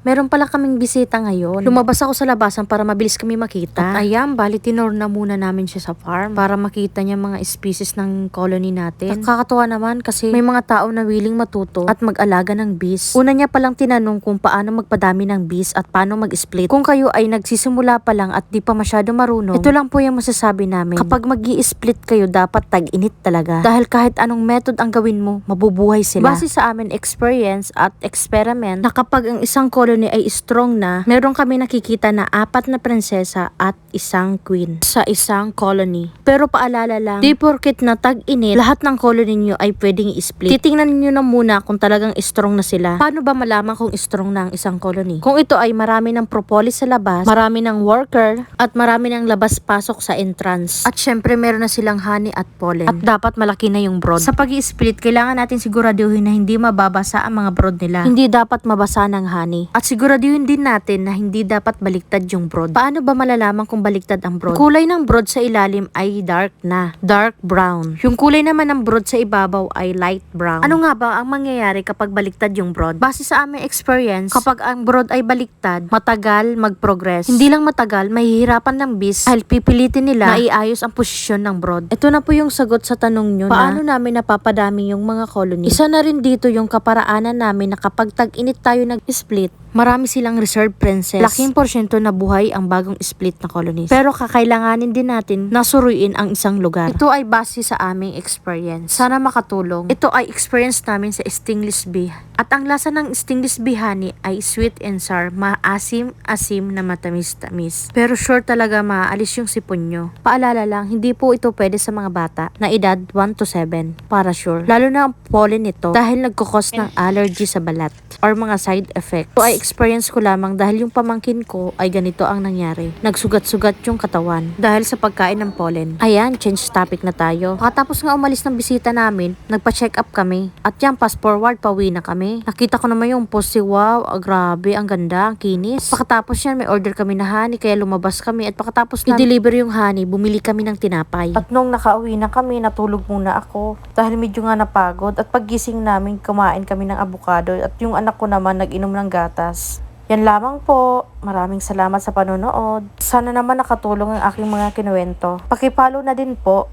meron pala kaming bisita ngayon. Lumabas ako sa labasan para mabilis kami makita. At ayan, bali tinor na muna namin siya sa farm para makita niya mga species ng colony natin. Nakakatuwa naman kasi may mga tao na willing matuto at mag-alaga ng bees. Una niya palang tinanong kung paano magpadami ng bees at paano mag-split. Kung kayo ay nagsisimula pa lang at di pa masyado marunong, ito lang po yung masasabi namin. Kapag mag split kayo, dapat tag-init talaga. Dahil kahit anong method ang gawin mo, mabubuhay sila. Base sa amin experience at experiment, na kapag ang isang colony ay strong na, meron kami nakikita na apat na prinsesa at isang queen sa isang colony. Pero paalala lang, di porket na tag-init, lahat ng colony nyo ay pwedeng i-split. Titingnan nyo na muna kung talagang strong na sila. Paano ba malaman kung strong na ang isang colony? Kung ito ay marami ng propolis sa labas, marami ng worker, at marami ng labas-pasok sa entrance. At syempre meron na silang honey at pollen. At dapat malaki na yung brood. Sa pag split kailangan natin siguraduhin na hindi mababasa ang mga brood nila. Hindi dapat mabasa ng honey. Siguraduhin din natin na hindi dapat baliktad yung brood. Paano ba malalaman kung baliktad ang brood? Kulay ng brood sa ilalim ay dark na, dark brown. Yung kulay naman ng brood sa ibabaw ay light brown. Ano nga ba ang mangyayari kapag baliktad yung brood? Base sa aming experience, kapag ang brood ay baliktad, matagal mag-progress. Hindi lang matagal, mahihirapan ng bees dahil pipilitin nila na iayos ang posisyon ng brood. Ito na po yung sagot sa tanong nyo Paano namin napapadami yung mga colony? Isa na rin dito yung kaparaanan namin na kapag tag-init tayo nag-split, marami silang reserve princess. Laking porsyento na buhay ang bagong split na colonies. Pero kakailanganin din natin na suruin ang isang lugar. Ito ay base sa aming experience. Sana makatulong. Ito ay experience namin sa stingless bee. At ang lasa ng stingless honey ay sweet and sour, maasim-asim na matamis-tamis. Pero sure talaga maaalis yung sipon nyo. Paalala lang, hindi po ito pwede sa mga bata na edad 1 to 7 para sure. Lalo na ang pollen nito dahil nagkukos ng allergy sa balat or mga side effect. Ito ay experience ko lamang dahil yung pamangkin ko ay ganito ang nangyari. Nagsugat-sugat yung katawan dahil sa pagkain ng pollen. Ayan, change topic na tayo. Pagkatapos nga umalis ng bisita namin, nagpa-check up kami. At yan, fast forward, pauwi na kami. Nakita ko naman yung post si wow, ah, grabe, ang ganda, ang kinis. Pagkatapos yan, may order kami na honey, kaya lumabas kami. At pagkatapos na i-deliver yung honey, bumili kami ng tinapay. At nung nakauwi na kami, natulog muna ako. Dahil medyo nga napagod. At paggising namin, kumain kami ng avocado. At yung anak ko naman, nag-inom ng gatas. Yan lamang po. Maraming salamat sa panonood. Sana naman nakatulong ang aking mga kinuwento. Pakipalo na din po